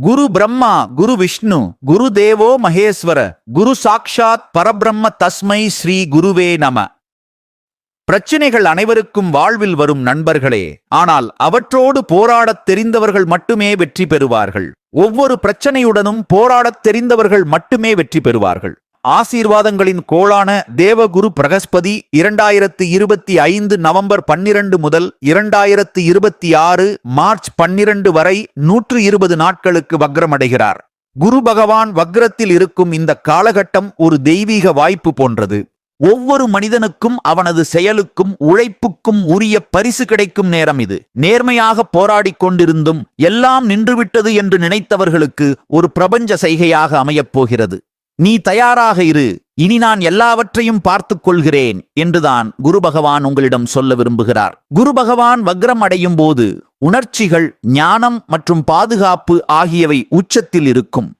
குரு பிரம்மா குரு விஷ்ணு குரு தேவோ மகேஸ்வர குரு சாக்ஷாத் பரபிரம்ம தஸ்மை ஸ்ரீ குருவே நம. பிரச்சனைகள் அனைவருக்கும் வாழ்வில் வரும் நண்பர்களே ஆனால் அவற்றோடு போராடத் தெரிந்தவர்கள் மட்டுமே வெற்றி பெறுவார்கள். ஒவ்வொரு பிரச்சனையுடனும் போராடத் தெரிந்தவர்கள் மட்டுமே வெற்றி பெறுவார்கள். ஆசீர்வாதங்களின் கோளான தேவகுரு பிரகஸ்பதி இரண்டாயிரத்து இருபத்தி ஐந்து நவம்பர் பன்னிரண்டு முதல் இரண்டாயிரத்து இருபத்தி ஆறு மார்ச் பன்னிரண்டு வரை நூற்று இருபது நாட்களுக்கு வக்ரமடைகிறார். குரு பகவான் வக்ரத்தில் இருக்கும் இந்த காலகட்டம் ஒரு தெய்வீக வாய்ப்பு போன்றது. ஒவ்வொரு மனிதனுக்கும் அவனது செயலுக்கும் உழைப்புக்கும் உரிய பரிசு கிடைக்கும் நேரம் இது. நேர்மையாக போராடிக் கொண்டிருந்தும் எல்லாம் நின்றுவிட்டது என்று நினைத்தவர்களுக்கு ஒரு பிரபஞ்ச செய்கையாக அமையப் போகிறது. நீ தயாராக இரு. இனி நான் எல்லாவற்றையும் பார்த்துக் கொள்கிறேன் என்றுதான் குரு பகவான் உங்களிடம் சொல்ல விரும்புகிறார். குரு பகவான் வக்ரம் அடையும் போது உணர்ச்சிகள் ஞானம் மற்றும் பாதுகாப்பு ஆகியவை உச்சத்தில் இருக்கும்.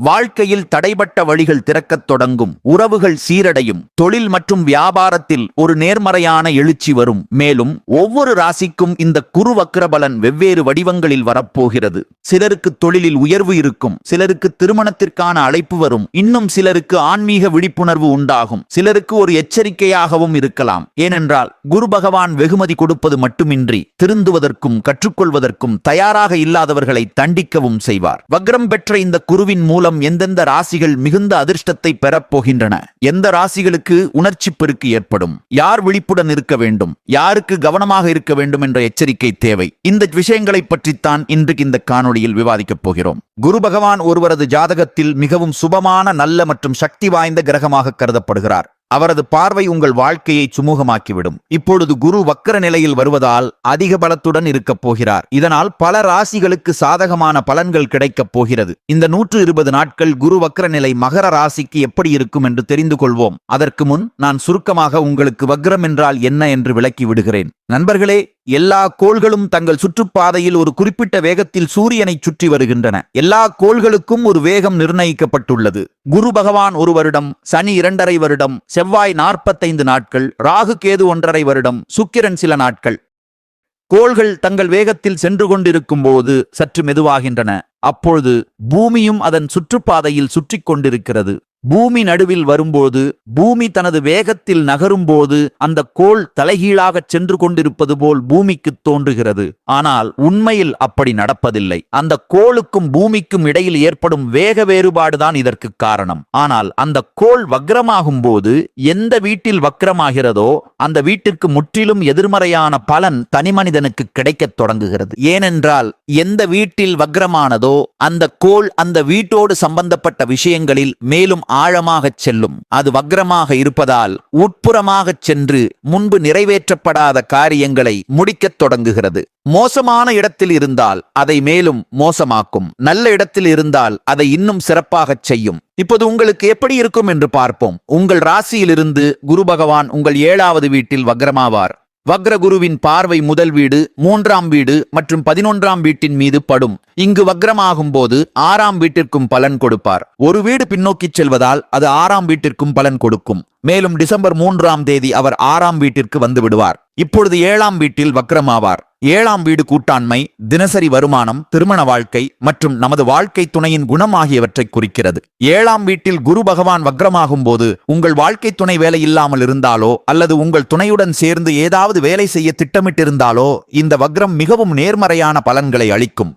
வாழ்க்கையில் தடைபட்ட வழிகள் திறக்கத் தொடங்கும். உறவுகள் சீரடையும். தொழில் மற்றும் வியாபாரத்தில் ஒரு நேர்மறையான எழுச்சி வரும். மேலும் ஒவ்வொரு ராசிக்கும் இந்த குரு வக்ரபலன் வெவ்வேறு வடிவங்களில் வரப்போகிறது. சிலருக்கு தொழிலில் உயர்வு இருக்கும். சிலருக்கு திருமணத்திற்கான அழைப்பு வரும். இன்னும் சிலருக்கு ஆன்மீக விழிப்புணர்வு உண்டாகும். சிலருக்கு ஒரு எச்சரிக்கையாகவும் இருக்கலாம். ஏனென்றால் குரு பகவான் வெகுமதி கொடுப்பது மட்டுமின்றி திருந்துவதற்கும் கற்றுக்கொள்வதற்கும் தயாராக இல்லாதவர்களை தண்டிக்கவும் செய்வார். வக்ரம் பெற்ற இந்த குருவின் மூலம் எந்தெந்த ராசிகள் மிகுந்த அதிர்ஷ்டத்தை பெறப்போகின்றன எந்த ராசிகளுக்கு உணர்ச்சி பெருக்கு ஏற்படும்? யார் விழிப்புடன் இருக்க வேண்டும்? யாருக்கு கவனமாக இருக்க வேண்டும் என்ற எச்சரிக்கை தேவை. இந்த விஷயங்களை பற்றித்தான் இன்றைக்கு இந்த காணொளியில் விவாதிக்கப் போகிறோம். குரு பகவான் ஒருவரது ஜாதகத்தில் மிகவும் சுபமான நல்ல மற்றும் சக்தி வாய்ந்த கிரகமாக கருதப்படுகிறார். அவரது பார்வை உங்கள் வாழ்க்கையை சுமூகமாக்கிவிடும். இப்பொழுது குரு வக்கர நிலையில் வருவதால் அதிக பலத்துடன் இருக்கப் போகிறார். இதனால் பல ராசிகளுக்கு சாதகமான பலன்கள் கிடைக்கப் போகிறது. இந்த நூற்று இருபது நாட்கள் குரு வக்கர நிலை மகர ராசிக்கு எப்படி இருக்கும் என்று தெரிந்து கொள்வோம். அதற்கு முன் நான் சுருக்கமாக உங்களுக்கு வக்ரம் என்றால் என்ன என்று விளக்கி விடுகிறேன். நண்பர்களே எல்லா கோள்களும் தங்கள் சுற்றுப்பாதையில் ஒரு குறிப்பிட்ட வேகத்தில் சூரியனை சுற்றி வருகின்றன. எல்லா கோள்களுக்கும் ஒரு வேகம் நிர்ணயிக்கப்பட்டுள்ளது. குரு பகவான் ஒரு வருடம் சனி இரண்டரை வருடம் செவ்வாய் நாற்பத்தைந்து நாட்கள் ராகு கேது ஒன்றரை வருடம் சுக்கிரன் சில நாட்கள். கோள்கள் தங்கள் வேகத்தில் சென்று கொண்டிருக்கும் போது சற்று மெதுவாகின்றன. அப்பொழுது பூமியும் அதன் சுற்றுப்பாதையில் சுற்றிக் கொண்டிருக்கிறது. பூமி நடுவில் வரும்போது பூமி தனது வேகத்தில் நகரும்போது அந்த கோள் தலைகீழாகச் சென்று கொண்டிருப்பது போல் பூமிக்கு தோன்றுகிறது. ஆனால் உண்மையில் அப்படி நடப்பதில்லை. அந்த கோளுக்கும் பூமிக்கும் இடையில் ஏற்படும் வேக வேறுபாடுதான் இதற்கு காரணம். ஆனால் அந்த கோள் வக்ரமாகும் போது எந்த வீட்டில் வக்ரமாகிறதோ அந்த வீட்டிற்கு முற்றிலும் எதிர்மறையான பலன் தனிமனிதனுக்கு கிடைக்கத் தொடங்குகிறது. ஏனென்றால் எந்த வீட்டில் வக்ரமானதோ அந்த கோள் அந்த வீட்டோடு சம்பந்தப்பட்ட விஷயங்களில் மேலும் ஆழமாகச் செல்லும். அது வக்ரமாக இருப்பதால் உட்புறமாகச் சென்று முன்பு நிறைவேற்றப்படாத காரியங்களை முடிக்கத் தொடங்குகிறது. மோசமான இடத்தில் இருந்தால் அதை மேலும் மோசமாக்கும். நல்ல இடத்தில் இருந்தால் அதை இன்னும் சிறப்பாகச் செய்யும். இப்போது உங்களுக்கு எப்படி இருக்கும் என்று பார்ப்போம். உங்கள் ராசியிலிருந்து குரு பகவான் உங்கள் ஏழாவது வீட்டில் வக்ரமாவார். வக்ரகுருவின் பார்வை முதல் வீடு மூன்றாம் வீடு மற்றும் பதினொன்றாம் வீட்டின் மீது படும். இங்கு வக்ரமாகும் போது ஆறாம் வீட்டிற்கும் பலன் கொடுப்பார். ஒரு வீடு பின்னோக்கிச் செல்வதால் அது ஆறாம் வீட்டிற்கும் பலன் கொடுக்கும். மேலும் டிசம்பர் மூன்றாம் தேதி அவர் ஆறாம் வீட்டிற்கு வந்து விடுவார். இப்பொழுது ஏழாம் வீட்டில் வக்ரமாவார். ஏழாம் வீடு கூட்டாண்மை தினசரி வருமானம் திருமண வாழ்க்கை மற்றும் நமது வாழ்க்கை துணையின் குணம் ஆகியவற்றை குறிக்கிறது. ஏழாம் வீட்டில் குரு பகவான் வக்ரமாகும் போது உங்கள் வாழ்க்கை துணை வேலை இல்லாமல் இருந்தாலோ அல்லது உங்கள் துணையுடன் சேர்ந்து ஏதாவது வேலை செய்ய திட்டமிட்டிருந்தாலோ இந்த வக்ரம் மிகவும் நேர்மறையான பலன்களை அளிக்கும்.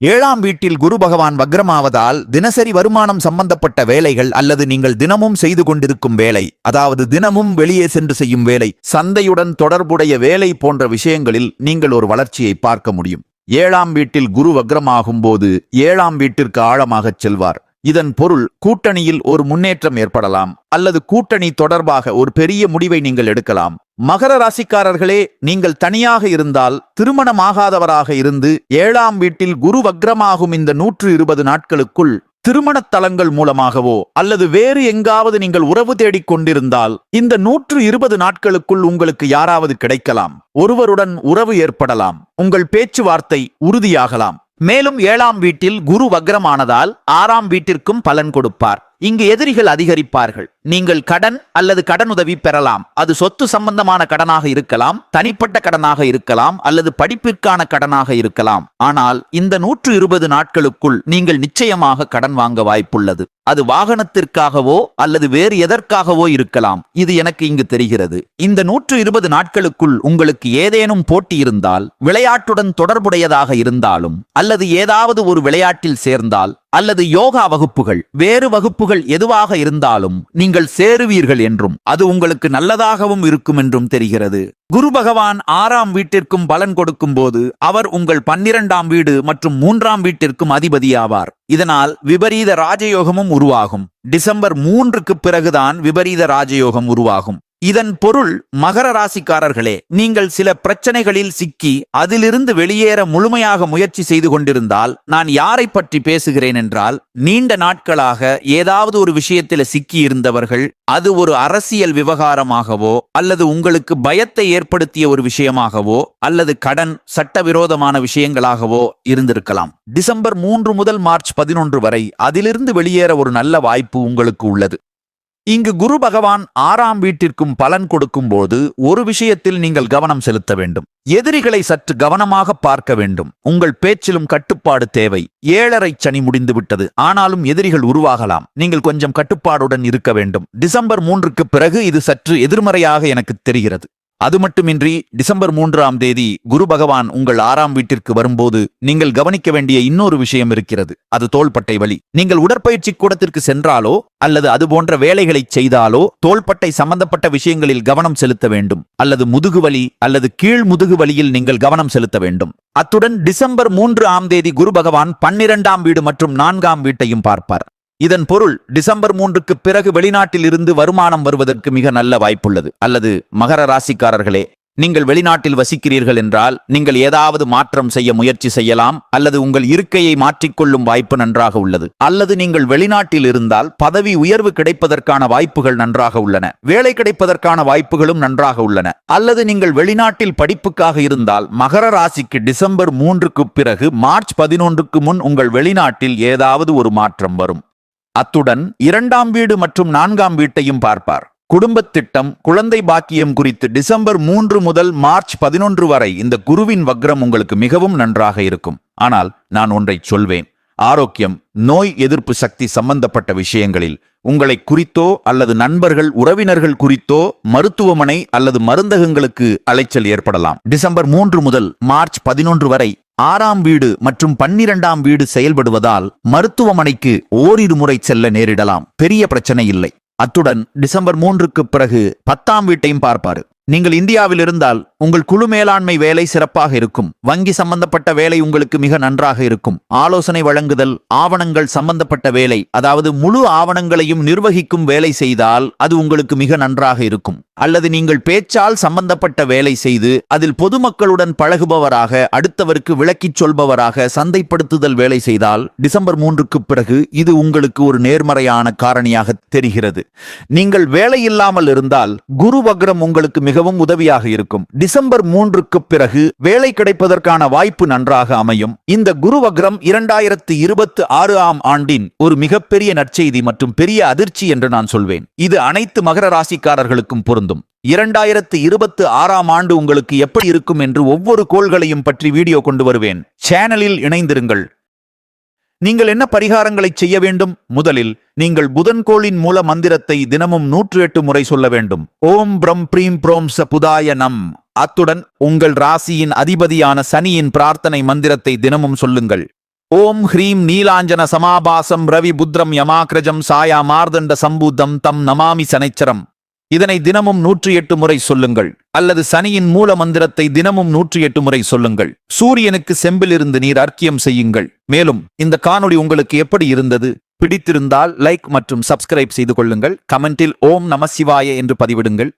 ஏழாம் வீட்டில் குரு பகவான் வக்ரமாவதால் தினசரி வருமானம் சம்பந்தப்பட்ட வேலைகள் அல்லது நீங்கள் தினமும் செய்து கொண்டிருக்கும் வேலை அதாவது தினமும் வெளியே சென்று செய்யும் வேலை சந்தையுடன் தொடர்புடைய வேலை போன்ற விஷயங்களில் நீங்கள் ஒரு வளர்ச்சியை பார்க்க முடியும். ஏழாம் வீட்டில் குரு வக்ரமாகும் போது ஏழாம் வீட்டிற்கு ஆழமாகச் செல்வார். இதன் பொருள் கூட்டணியில் ஒரு முன்னேற்றம் ஏற்படலாம் அல்லது கூட்டணி தொடர்பாக ஒரு பெரிய முடிவை நீங்கள் எடுக்கலாம். மகர ராசிக்காரர்களே நீங்கள் தனியாக இருந்தால் திருமணமாகாதவராக இருந்து ஏழாம் வீட்டில் குரு வக்ரமாகும் இந்த நூற்று இருபது நாட்களுக்குள் திருமணத் தலங்கள் மூலமாகவோ அல்லது வேறு எங்காவது நீங்கள் உறவு தேடிக் கொண்டிருந்தால் இந்த நூற்று இருபது நாட்களுக்குள் உங்களுக்கு யாராவது கிடைக்கலாம். ஒருவருடன் உறவு ஏற்படலாம். உங்கள் பேச்சுவார்த்தை உறுதியாகலாம். மேலும் ஏழாம் வீட்டில் குரு வக்ரமானதால் ஆறாம் வீட்டிற்கும் பலன் கொடுப்பார். இங்கு எதிரிகள் அதிகரிப்பார்கள். நீங்கள் கடன் அல்லது கடனுதவி பெறலாம். அது சொத்து சம்பந்தமான கடனாக இருக்கலாம் தனிப்பட்ட கடனாக இருக்கலாம் அல்லது படிப்பிற்கான கடனாக இருக்கலாம். ஆனால் இந்த நூற்று இருபது நாட்களுக்குள் நீங்கள் நிச்சயமாக கடன் வாங்க வாய்ப்புள்ளது. அது வாகனத்திற்காகவோ அல்லது வேறு எதற்காகவோ இருக்கலாம். இது எனக்கு இங்கு தெரிகிறது. இந்த நூற்று இருபது நாட்களுக்குள் உங்களுக்கு ஏதேனும் போட்டி இருந்தால் விளையாட்டுடன் தொடர்புடையதாக இருந்தாலும் அல்லது ஏதாவது ஒரு விளையாட்டில் சேர்ந்தால் அல்லது யோகா வகுப்புகள் வேறு வகுப்புகள் எதுவாக இருந்தாலும் நீங்கள் சேருவீர்கள் என்றும் அது உங்களுக்கு நல்லதாகவும் இருக்கும் என்றும் தெரிகிறது. குரு பகவான் ஆறாம் வீட்டிற்கும் பலன் கொடுக்கும் போது அவர் உங்கள் பன்னிரண்டாம் வீடு மற்றும் மூன்றாம் வீட்டிற்கும் அதிபதியாவார். இதனால் விபரீத ராஜயோகமும் உருவாகும். டிசம்பர் மூன்றுக்கு பிறகுதான் விபரீத ராஜயோகம் உருவாகும். இதன் பொருள் மகர ராசிக்காரர்களே நீங்கள் சில பிரச்சனைகளில் சிக்கி அதிலிருந்து வெளியேற முழுமையாக முயற்சி செய்து கொண்டிருந்தால் நான் யாரை பற்றி பேசுகிறேன் என்றால் நீண்ட நாட்களாக ஏதாவது ஒரு விஷயத்தில் சிக்கி இருந்தவர்கள் அது ஒரு அரசியல் விவகாரமாகவோ அல்லது உங்களுக்கு பயத்தை ஏற்படுத்திய ஒரு விஷயமாகவோ அல்லது கடன் சட்டவிரோதமான விஷயங்களாகவோ இருந்திருக்கலாம். டிசம்பர் மூன்று முதல் மார்ச் பதினொன்று வரை அதிலிருந்து வெளியேற ஒரு நல்ல வாய்ப்பு உங்களுக்கு உள்ளது. இங்கு குரு பகவான் ஆறாம் வீட்டிற்கும் பலன் கொடுக்கும் போது ஒரு விஷயத்தில் நீங்கள் கவனம் செலுத்த வேண்டும். எதிரிகளை சற்று கவனமாக பார்க்க வேண்டும். உங்கள் பேச்சிலும் கட்டுப்பாடு தேவை. ஏழரை சனி முடிந்து விட்டது ஆனாலும் எதிரிகள் உருவாகலாம். நீங்கள் கொஞ்சம் கட்டுப்பாடுடன் இருக்க வேண்டும். டிசம்பர் மூன்றுக்கு பிறகு இது சற்று எதிர்மறையாக எனக்கு தெரிகிறது. அது மட்டுமின்றி டிசம்பர் மூன்றாம் தேதி குரு பகவான் உங்கள் ஆறாம் வீட்டிற்கு வரும்போது நீங்கள் கவனிக்க வேண்டிய இன்னொரு விஷயம் இருக்கிறது. அது தோள்பட்டை வலி. நீங்கள் உடற்பயிற்சி கூடத்திற்கு சென்றாலோ அல்லது அது போன்ற வேலைகளை செய்தாலோ தோள்பட்டை சம்பந்தப்பட்ட விஷயங்களில் கவனம் செலுத்த வேண்டும். அல்லது முதுகு வலி அல்லது கீழ் முதுகு வலியில் நீங்கள் கவனம் செலுத்த வேண்டும். அத்துடன் டிசம்பர் மூன்று ஆம் தேதி குரு பகவான் பன்னிரண்டாம் வீடு மற்றும் நான்காம் வீட்டையும் பார்ப்பார். இதன் பொருள் டிசம்பர் மூன்றுக்கு பிறகு வெளிநாட்டில் இருந்து வருமானம் வருவதற்கு மிக நல்ல வாய்ப்புள்ளது. அல்லது மகர ராசிக்காரர்களே நீங்கள் வெளிநாட்டில் வசிக்கிறீர்கள் என்றால் நீங்கள் ஏதாவது மாற்றம் செய்ய முயற்சி செய்யலாம் அல்லது உங்கள் இருக்கையை மாற்றிக்கொள்ளும் வாய்ப்பு நன்றாக உள்ளது. அல்லது நீங்கள் வெளிநாட்டில் இருந்தால் பதவி உயர்வு கிடைப்பதற்கான வாய்ப்புகள் நன்றாக உள்ளன. வேலை கிடைப்பதற்கான வாய்ப்புகளும் நன்றாக உள்ளன. அல்லது நீங்கள் வெளிநாட்டில் படிப்புக்காக இருந்தால் மகர ராசிக்கு டிசம்பர் மூன்றுக்கு பிறகு மார்ச் பதினொன்றுக்கு முன் உங்கள் வெளிநாட்டில் ஏதாவது ஒரு மாற்றம் வரும். அத்துடன் இரண்டாம் வீடு மற்றும் நான்காம் வீட்டையும் பார்ப்பார். குடும்பத் திட்டம் குழந்தை பாக்கியம் குறித்து டிசம்பர் மூன்று முதல் மார்ச் பதினொன்று வரை இந்த குருவின் வக்ரம் உங்களுக்கு மிகவும் நன்றாக இருக்கும். ஆனால் நான் ஒன்றை சொல்வேன். ஆரோக்கியம் நோய் எதிர்ப்பு சக்தி சம்பந்தப்பட்ட விஷயங்களில் உங்களை குறித்தோ அல்லது நண்பர்கள் உறவினர்கள் குறித்தோ மருத்துவமனை அல்லது மருந்தகங்களுக்கு அலைச்சல் ஏற்படலாம். டிசம்பர் மூன்று முதல் மார்ச் பதினொன்று வரை ஆறாம் வீடு மற்றும் பன்னிரண்டாம் வீடு செயல்படுவதால் மருத்துவமனைக்கு ஓரிரு முறை செல்ல நேரிடலாம். பெரிய பிரச்சனை இல்லை. அத்துடன் டிசம்பர் மூன்றுக்கு பிறகு பத்தாம் வீட்டையும் பார்ப்பாரு. நீங்கள் இந்தியாவில் இருந்தால் உங்கள் குழு மேலாண்மை வேலை சிறப்பாக இருக்கும். வங்கி சம்பந்தப்பட்ட வேலை உங்களுக்கு மிக நன்றாக இருக்கும். ஆலோசனை வழங்குதல் ஆவணங்கள் சம்பந்தப்பட்ட வேலை அதாவது முழு ஆவணங்களையும் நிர்வகிக்கும் வேலை செய்தால் அது உங்களுக்கு மிக நன்றாக இருக்கும். அல்லது நீங்கள் பேச்சால் சம்பந்தப்பட்ட வேலை செய்து அதில் பொதுமக்களுடன் பழகுபவராக அடுத்தவருக்கு விளக்கிச் சொல்பவராக சந்தைப்படுத்துதல் வேலை செய்தால் டிசம்பர் மூன்றுக்கு பிறகு இது உங்களுக்கு ஒரு நேர்மறையான காரணியாக தெரிகிறது. நீங்கள் வேலை இல்லாமல் இருந்தால் குரு வக்ரம் உங்களுக்கு மிக மிகவும் உதவியாக இருக்கும். டிசம்பர் மூன்றுக்கு பிறகு வேலை கிடைப்பதற்கான வாய்ப்பு நன்றாக அமையும். இந்த குரு வக்ரம் இரண்டாயிரத்து இருபத்தி ஆறு ஆம் ஆண்டின் ஒரு மிகப்பெரிய நற்செய்தி மற்றும் பெரிய அதிர்ச்சி என்று நான் சொல்வேன். இது அனைத்து மகர ராசிக்காரர்களுக்கும் பொருந்தும். இரண்டாயிரத்து இருபத்து ஆறாம் ஆண்டு உங்களுக்கு எப்படி இருக்கும் என்று ஒவ்வொரு கோள்களையும் பற்றி வீடியோ கொண்டு வருவேன். சேனலில் இணைந்திருங்கள். நீங்கள் என்ன பரிகாரங்களை செய்ய வேண்டும்? முதலில் நீங்கள் புதன் கோளின் மூல மந்திரத்தை தினமும் நூற்று எட்டு முறை சொல்ல வேண்டும். ஓம் பிரம் பிரீம் புரோம் ச புதாய நம். அத்துடன் உங்கள் ராசியின் அதிபதியான சனியின் பிரார்த்தனை மந்திரத்தை தினமும் சொல்லுங்கள். ஓம் ஹ்ரீம் நீலாஞ்சன சமாபாசம் ரவி புத்ரம் யமாக்ரஜம் சாயா மார்தண்ட சம்பூதம் தம் நமாமி சனைச்சரம். இதனை தினமும் நூற்றி எட்டு முறை சொல்லுங்கள். அல்லது சனியின் மூல மந்திரத்தை தினமும் நூற்றி எட்டு முறை சொல்லுங்கள். சூரியனுக்கு செம்பிலிருந்து நீர் அர்க்கியம் செய்யுங்கள். மேலும் இந்த காணொளி உங்களுக்கு எப்படி இருந்தது? பிடித்திருந்தால் லைக் மற்றும் சப்ஸ்கிரைப் செய்து கொள்ளுங்கள். கமெண்டில் ஓம் நம சிவாய என்று பதிவிடுங்கள்.